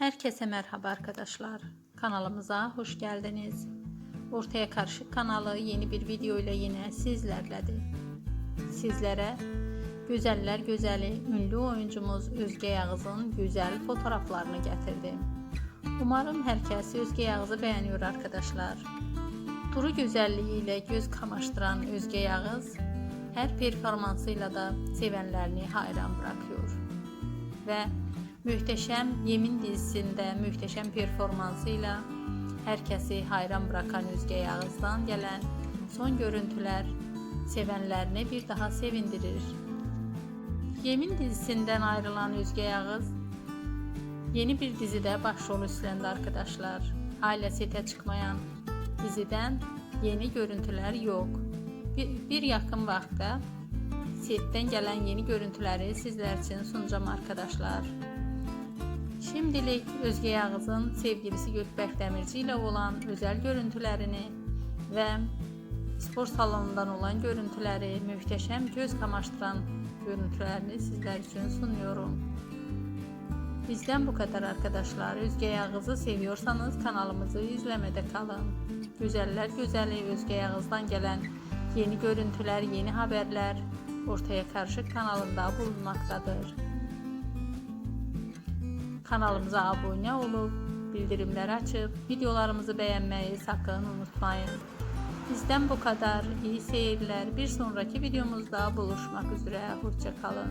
Herkese merhaba arkadaşlar. Kanalımıza hoş geldiniz. Ortaya Karışık kanalı yeni bir video ile yine sizlerledir. Sizlere Güzeller Güzeli ünlü oyuncumuz Özge Yağız'ın güzel fotoğraflarını getirdim. Umarım herkes Özge Yağız'ı beğeniyor arkadaşlar. Duru güzelliğiyle göz kamaştıran Özge Yağız her performansıyla da sevenlerini hayran bırakıyor. Ve Mühteşem Yemin dizisinde mühteşem performansıyla herkesi hayran bırakan Özge Yağız'dan gelen son görüntüler sevenlerini bir daha sevindirir. Yemin dizisinden ayrılan Özge Yağız yeni bir dizide başrol üstlendi arkadaşlar. Aile sete çıkmayan diziden yeni görüntüler yok. Bir, bir yakın vaxtda setten gelen yeni görüntüleri sizler için sunacağım arkadaşlar. Şimdilik Özge Yağız'ın sevgilisi Gökberk Demirci ile olan özel görüntülerini ve spor salonundan olan görüntüleri, mühteşem göz kamaştıran görüntülerini sizler için sunuyorum. Bizden bu kadar arkadaşlar. Özge Yağız'ı seviyorsanız kanalımızı izlemede kalın. Güzeller güzeli Özge Yağız'dan gelen yeni görüntüler, yeni haberler ortaya karışık kanalında bulunmaktadır. Kanalımıza abone olup bildirimleri açıp videolarımızı beğenmeyi sakın unutmayın. Bizden bu kadar. İyi seyirler. Bir sonraki videomuzda buluşmak üzere. Hoşçakalın.